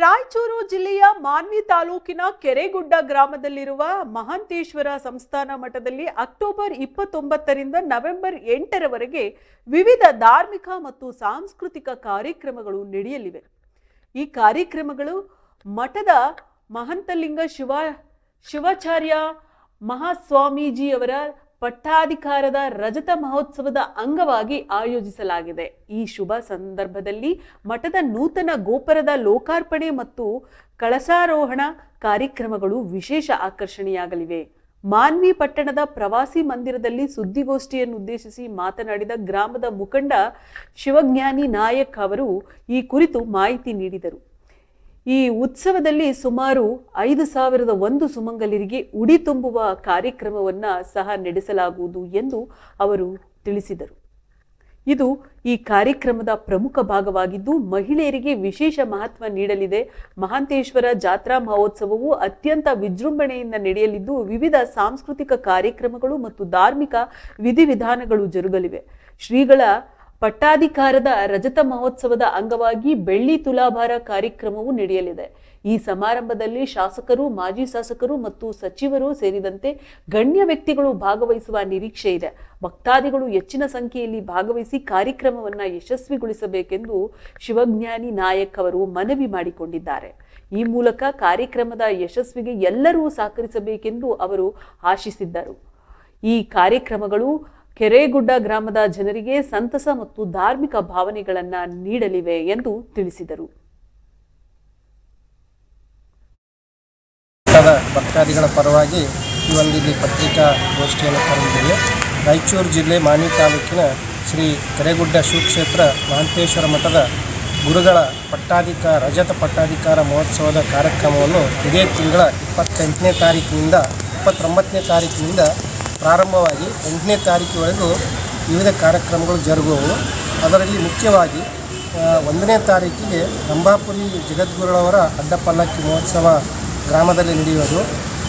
ರಾಯಚೂರು ಜಿಲ್ಲೆಯ ಮಾನ್ವಿ ತಾಲೂಕಿನ ಕೆರೆಗುಡ್ಡ ಗ್ರಾಮದಲ್ಲಿರುವ ಮಹಾಂತೇಶ್ವರ ಸಂಸ್ಥಾನ ಮಠದಲ್ಲಿ ಅಕ್ಟೋಬರ್ ಇಪ್ಪತ್ತೊಂಬತ್ತರಿಂದ ನವೆಂಬರ್ ಎಂಟರವರೆಗೆ ವಿವಿಧ ಧಾರ್ಮಿಕ ಮತ್ತು ಸಾಂಸ್ಕೃತಿಕ ಕಾರ್ಯಕ್ರಮಗಳು ನಡೆಯಲಿವೆ. ಈ ಕಾರ್ಯಕ್ರಮಗಳು ಮಠದ ಮಹಂತಲಿಂಗ ಶಿವ ಶಿವಾಚಾರ್ಯ ಮಹಾಸ್ವಾಮೀಜಿಯವರ ಪಟ್ಟಾಧಿಕಾರದ ರಜತ ಮಹೋತ್ಸವದ ಅಂಗವಾಗಿ ಆಯೋಜಿಸಲಾಗಿದೆ. ಈ ಶುಭ ಸಂದರ್ಭದಲ್ಲಿ ಮಠದ ನೂತನ ಗೋಪುರದ ಲೋಕಾರ್ಪಣೆ ಮತ್ತು ಕಳಸಾರೋಹಣ ಕಾರ್ಯಕ್ರಮಗಳು ವಿಶೇಷ ಆಕರ್ಷಣೆಯಾಗಲಿವೆ. ಮಾನ್ವಿ ಪಟ್ಟಣದ ಪ್ರವಾಸಿ ಮಂದಿರದಲ್ಲಿ ಸುದ್ದಿಗೋಷ್ಠಿಯನ್ನುದ್ದೇಶಿಸಿ ಮಾತನಾಡಿದ ಗ್ರಾಮದ ಮುಖಂಡ ಶಿವಜ್ಞಾನಿ ನಾಯಕ್ ಅವರು ಈ ಕುರಿತು ಮಾಹಿತಿ ನೀಡಿದರು. ಈ ಉತ್ಸವದಲ್ಲಿ ಸುಮಾರು ಐದು ಸಾವಿರದ ಒಂದು ಸುಮಂಗಲಿರಿಗೆ ಉಡಿ ತುಂಬುವ ಕಾರ್ಯಕ್ರಮವನ್ನು ಸಹ ನಡೆಸಲಾಗುವುದು ಎಂದು ಅವರು ತಿಳಿಸಿದರು. ಇದು ಈ ಕಾರ್ಯಕ್ರಮದ ಪ್ರಮುಖ ಭಾಗವಾಗಿದ್ದು, ಮಹಿಳೆಯರಿಗೆ ವಿಶೇಷ ಮಹತ್ವ ನೀಡಲಿದೆ. ಮಹಾಂತೇಶ್ವರ ಜಾತ್ರಾ ಮಹೋತ್ಸವವು ಅತ್ಯಂತ ವಿಜೃಂಭಣೆಯಿಂದ ನಡೆಯಲಿದ್ದು, ವಿವಿಧ ಸಾಂಸ್ಕೃತಿಕ ಕಾರ್ಯಕ್ರಮಗಳು ಮತ್ತು ಧಾರ್ಮಿಕ ವಿಧಿವಿಧಾನಗಳು ಜರುಗಲಿವೆ. ಶ್ರೀಗಳ ಪಟ್ಟಾಧಿಕಾರದ ರಜತ ಮಹೋತ್ಸವದ ಅಂಗವಾಗಿ ಬೆಳ್ಳಿ ತುಲಾಭಾರ ಕಾರ್ಯಕ್ರಮವು ನಡೆಯಲಿದೆ. ಈ ಸಮಾರಂಭದಲ್ಲಿ ಶಾಸಕರು, ಮಾಜಿ ಶಾಸಕರು ಮತ್ತು ಸಚಿವರು ಸೇರಿದಂತೆ ಗಣ್ಯ ವ್ಯಕ್ತಿಗಳು ಭಾಗವಹಿಸುವ ನಿರೀಕ್ಷೆ ಇದೆ. ಭಕ್ತಾದಿಗಳು ಹೆಚ್ಚಿನ ಸಂಖ್ಯೆಯಲ್ಲಿ ಭಾಗವಹಿಸಿ ಕಾರ್ಯಕ್ರಮವನ್ನು ಯಶಸ್ವಿಗೊಳಿಸಬೇಕೆಂದು ಶಿವಜ್ಞಾನಿ ನಾಯಕ್ ಅವರು ಮನವಿ ಮಾಡಿಕೊಂಡಿದ್ದಾರೆ. ಈ ಮೂಲಕ ಕಾರ್ಯಕ್ರಮದ ಯಶಸ್ವಿಗೆ ಎಲ್ಲರೂ ಸಹಕರಿಸಬೇಕೆಂದು ಅವರು ಆಶಿಸಿದ್ದರು. ಈ ಕಾರ್ಯಕ್ರಮಗಳು ಕೆರೆಗುಡ್ಡ ಗ್ರಾಮದ ಜನರಿಗೆ ಸಂತಸ ಮತ್ತು ಧಾರ್ಮಿಕ ಭಾವನೆಗಳನ್ನು ನೀಡಲಿವೆ ಎಂದು ತಿಳಿಸಿದರು. ಭಕ್ತಾದಿಗಳ ಪರವಾಗಿ ಈ ಒಂದು ಪತ್ರಿಕಾ ಗೋಷ್ಠಿಯನ್ನು ಕರೆದಿದ್ದೇವೆ ರಾಯಚೂರು ಜಿಲ್ಲೆ ಮಾನಿ ತಾಲೂಕಿನ ಶ್ರೀ ಕೆರೆಗುಡ್ಡ ಶಿವಕ್ಷೇತ್ರ ಮಹಂತೇಶ್ವರ ಮಠದ ಗುರುಗಳ ಪಟ್ಟಾಧಿಕಾರ ರಜತ ಪಟ್ಟಾಧಿಕಾರ ಮಹೋತ್ಸವದ ಕಾರ್ಯಕ್ರಮವನ್ನು ಇದೇ ತಿಂಗಳ ಇಪ್ಪತ್ತೆಂಟನೇ ತಾರೀಕಿನಿಂದ ಇಪ್ಪತ್ತೊಂಬತ್ತನೇ ತಾರೀಕಿನಿಂದ ಪ್ರಾರಂಭವಾಗಿ ಎಂಟನೇ ತಾರೀಕಿವರೆಗೂ ವಿವಿಧ ಕಾರ್ಯಕ್ರಮಗಳು ಜರುಗುವವು. ಅದರಲ್ಲಿ ಮುಖ್ಯವಾಗಿ ಒಂದನೇ ತಾರೀಕಿಗೆ ರಂಭಾಪುರಿ ಜಗದ್ಗುರುಳವರ ಅಡ್ಡಪಲ್ಲಕ್ಕಿ ಮಹೋತ್ಸವ ಗ್ರಾಮದಲ್ಲಿ ನಡೆಯುವುದು.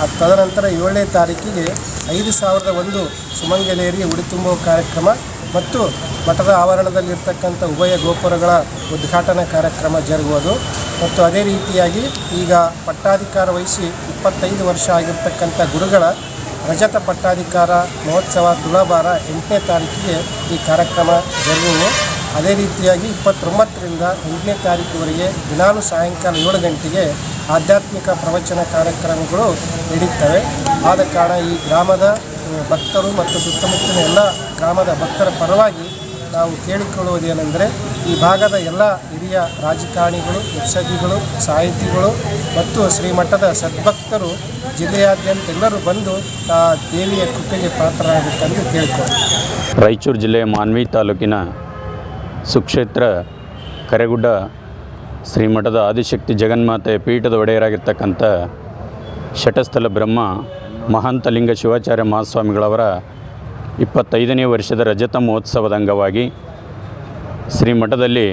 ಅದು ತದನಂತರ ಏಳನೇ ತಾರೀಕಿಗೆ ಐದು ಸಾವಿರದ ಒಂದು ಸುಮಂಗಲೇರಿ ಉಡಿ ತುಂಬುವ ಕಾರ್ಯಕ್ರಮ ಮತ್ತು ಮಠದ ಆವರಣದಲ್ಲಿರ್ತಕ್ಕಂಥ ಉಭಯ ಗೋಪುರಗಳ ಉದ್ಘಾಟನಾ ಕಾರ್ಯಕ್ರಮ ಜರುಗುವುದು. ಮತ್ತು ಅದೇ ರೀತಿಯಾಗಿ ಈಗ ಪಟ್ಟಾಧಿಕಾರ ವಹಿಸಿ ಇಪ್ಪತ್ತೈದು ವರ್ಷ ಆಗಿರ್ತಕ್ಕಂಥ ಗುರುಗಳ ರಜತ ಪಟ್ಟಾಧಿಕಾರ ಮಹೋತ್ಸವ ತುಳಾಭಾರ ಎಂಟನೇ ತಾರೀಕಿಗೆ ಈ ಕಾರ್ಯಕ್ರಮ ಜರುಗುವು ಅದೇ ರೀತಿಯಾಗಿ ಇಪ್ಪತ್ತೊಂಬತ್ತರಿಂದ ಎಂಟನೇ ತಾರೀಕುವರೆಗೆ ದಿನಾಲು ಸಾಯಂಕಾಲ ಏಳು ಗಂಟೆಗೆ ಆಧ್ಯಾತ್ಮಿಕ ಪ್ರವಚನ ಕಾರ್ಯಕ್ರಮಗಳು ನಡೆಯುತ್ತವೆ. ಆದ ಕಾರಣ ಈ ಗ್ರಾಮದ ಭಕ್ತರು ಮತ್ತು ಸುತ್ತಮುತ್ತಲಿನ ಎಲ್ಲ ಗ್ರಾಮದ ಭಕ್ತರ ಪರವಾಗಿ ನಾವು ಕೇಳಿಕೊಳ್ಳುವುದೇನೆಂದರೆ ಈ ಭಾಗದ ಎಲ್ಲ ಹಿರಿಯ ರಾಜಕಾರಣಿಗಳು ಯಕ್ಷಗಿಗಳು ಸಾಹಿತಿಗಳು ಮತ್ತು ಶ್ರೀಮಠದ ಸದ್ಭಕ್ತರು ಜಿಲ್ಲೆಯಾದ್ಯಂತ ಎಲ್ಲರೂ ಬಂದು ಆ ದೇವಿಯ ಕೃಪೆಗೆ ಪಾತ್ರರಾಗಬೇಕೆಂದು ಕೇಳಿಕೊಂಡು ರಾಯಚೂರು ಜಿಲ್ಲೆಯ ಮಾನ್ವಿ ತಾಲೂಕಿನ ಸುಕ್ಷೇತ್ರ ಕರೆಗುಡ್ಡ ಶ್ರೀಮಠದ ಆದಿಶಕ್ತಿ ಜಗನ್ಮಾತೆ ಪೀಠದ ಒಡೆಯರಾಗಿರ್ತಕ್ಕಂಥ ಶಟಸ್ಥಲ ಬ್ರಹ್ಮ ಮಹಾಂತಲಿಂಗ ಶಿವಾಚಾರ್ಯ ಮಹಾಸ್ವಾಮಿಗಳವರ ಇಪ್ಪತ್ತೈದನೇ ವರ್ಷದ ರಜತ ಮಹೋತ್ಸವದ ಅಂಗವಾಗಿ ಶ್ರೀಮಠದಲ್ಲಿ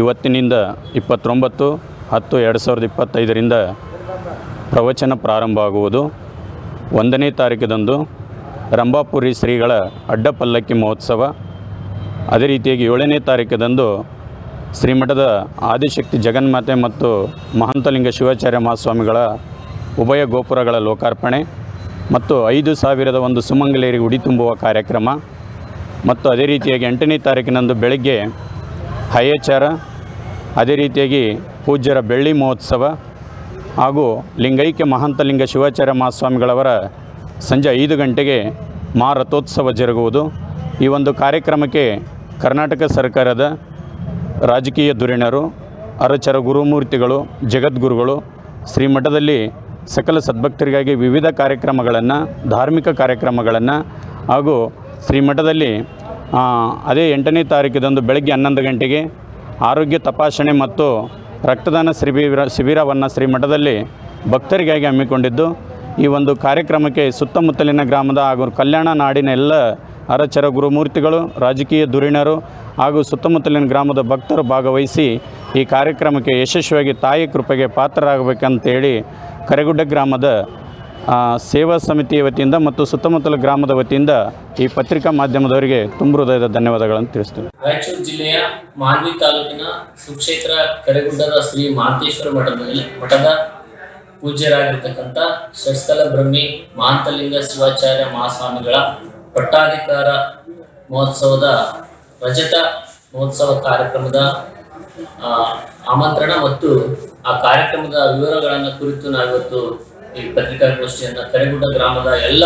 ಇವತ್ತಿನಿಂದ ಇಪ್ಪತ್ತೊಂಬತ್ತು ಹತ್ತು ಎರಡು ಸಾವಿರದ ಇಪ್ಪತ್ತೈದರಿಂದ ಪ್ರವಚನ ಪ್ರಾರಂಭ ಆಗುವುದು ಒಂದನೇ ತಾರೀಕಿದಂದು ರಂಭಾಪುರಿ ಶ್ರೀಗಳ ಅಡ್ಡಪಲ್ಲಕ್ಕಿ ಮಹೋತ್ಸವ. ಅದೇ ರೀತಿಯಾಗಿ ಏಳನೇ ತಾರೀಕದಂದು ಶ್ರೀಮಠದ ಆದಿಶಕ್ತಿ ಜಗನ್ಮಾತೆ ಮತ್ತು ಮಹಂತಲಿಂಗ ಶಿವಾಚಾರ್ಯ ಮಹಾಸ್ವಾಮಿಗಳ ಉಭಯ ಗೋಪುರಗಳ ಲೋಕಾರ್ಪಣೆ. ಮತ್ತು ಐದು ಸಾವಿರದ ಒಂದು ಸುಮಂಗಲೇರಿಗೆ ಉಡಿ ತುಂಬುವ ಕಾರ್ಯಕ್ರಮ. ಮತ್ತು ಅದೇ ರೀತಿಯಾಗಿ ಎಂಟನೇ ತಾರೀಕಿನಂದು ಬೆಳಗ್ಗೆ ಹಯಚಾರ, ಅದೇ ರೀತಿಯಾಗಿ ಪೂಜ್ಯರ ಬೆಳ್ಳಿ ಮಹೋತ್ಸವ ಹಾಗೂ ಲಿಂಗೈಕ್ಯ ಮಹಾಂತಲಿಂಗ ಶಿವಾಚಾರ್ಯ ಮಹಾಸ್ವಾಮಿಗಳವರ ಸಂಜೆ ಐದು ಗಂಟೆಗೆ ಮಹಾರಥೋತ್ಸವ ಜರುಗುವುದು. ಈ ಒಂದು ಕಾರ್ಯಕ್ರಮಕ್ಕೆ ಕರ್ನಾಟಕ ಸರ್ಕಾರದ ರಾಜಕೀಯ ಧುರೀಣರು, ಅರಚರ ಗುರುಮೂರ್ತಿಗಳು, ಜಗದ್ಗುರುಗಳು ಶ್ರೀಮಠದಲ್ಲಿ ಸಕಲ ಸದ್ಭಕ್ತರಿಗಾಗಿ ವಿವಿಧ ಕಾರ್ಯಕ್ರಮಗಳನ್ನು, ಧಾರ್ಮಿಕ ಕಾರ್ಯಕ್ರಮಗಳನ್ನು ಹಾಗೂ ಶ್ರೀಮಠದಲ್ಲಿ ಅದೇ ಎಂಟನೇ ತಾರೀಕಿದಂದು ಬೆಳಗ್ಗೆ ಹನ್ನೊಂದು ಗಂಟೆಗೆ ಆರೋಗ್ಯ ತಪಾಸಣೆ ಮತ್ತು ರಕ್ತದಾನ ಶಿಬಿರ, ಶಿಬಿರವನ್ನು ಶ್ರೀಮಠದಲ್ಲಿ ಭಕ್ತರಿಗಾಗಿ ಹಮ್ಮಿಕೊಂಡಿದ್ದು, ಈ ಒಂದು ಕಾರ್ಯಕ್ರಮಕ್ಕೆ ಸುತ್ತಮುತ್ತಲಿನ ಗ್ರಾಮದ ಹಾಗೂ ಕಲ್ಯಾಣ ನಾಡಿನ ಎಲ್ಲ ಅರಚರ ಗುರುಮೂರ್ತಿಗಳು, ರಾಜಕೀಯ ಧುರೀಣರು ಹಾಗೂ ಸುತ್ತಮುತ್ತಲಿನ ಗ್ರಾಮದ ಭಕ್ತರು ಭಾಗವಹಿಸಿ ಈ ಕಾರ್ಯಕ್ರಮಕ್ಕೆ ಯಶಸ್ವಿಯಾಗಿ ತಾಯಿ ಕೃಪೆಗೆ ಪಾತ್ರರಾಗಬೇಕಂತೇಳಿ ಕರೆಗುಡ್ಡ ಗ್ರಾಮದ ಸೇವಾ ಸಮಿತಿಯ ವತಿಯಿಂದ ಮತ್ತು ಸುತ್ತಮುತ್ತಲ ಗ್ರಾಮದ ವತಿಯಿಂದ ಈ ಪತ್ರಿಕಾ ಮಾಧ್ಯಮದವರಿಗೆ ತುಂಬ ಹೃದಯದ ಧನ್ಯವಾದಗಳನ್ನು ತಿಳಿಸ್ತೇವೆ ರಾಯಚೂರು ಜಿಲ್ಲೆಯ ಮಾನ್ವಿ ತಾಲೂಕಿನ ಸುಕ್ಷೇತ್ರ ಕರೆಗುಡ್ಡದ ಶ್ರೀ ಮಹಾಂತೇಶ್ವರ ಮಠದಲ್ಲಿ ಮಠದ ಪೂಜ್ಯರಾಗಿರ್ತಕ್ಕಂಥ ಷಟ್ಸ್ಥಲ ಬ್ರಹ್ಮಿ ಮಾಂತಲಿಂಗ ಶಿವಾಚಾರ್ಯ ಮಹಾಸ್ವಾಮಿಗಳ ಪಟ್ಟಾಧಿಕಾರ ಮಹೋತ್ಸವದ ರಜತ ಮಹೋತ್ಸವ ಕಾರ್ಯಕ್ರಮದ ಆಮಂತ್ರಣ ಮತ್ತು ಆ ಕಾರ್ಯಕ್ರಮದ ವಿವರಗಳನ್ನು ಕುರಿತು ನಾವಿವತ್ತು ಈ ಪತ್ರಿಕಾಗೋಷ್ಠಿಯನ್ನು ಕರೆಗುಡ್ಡ ಗ್ರಾಮದ ಎಲ್ಲ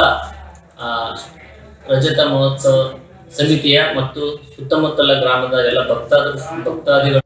ರಜತ ಮಹೋತ್ಸವ ಸಮಿತಿಯ ಮತ್ತು ಸುತ್ತಮುತ್ತಲ ಗ್ರಾಮದ ಎಲ್ಲ ಭಕ್ತಾದ, ಭಕ್ತಾದಿಗಳು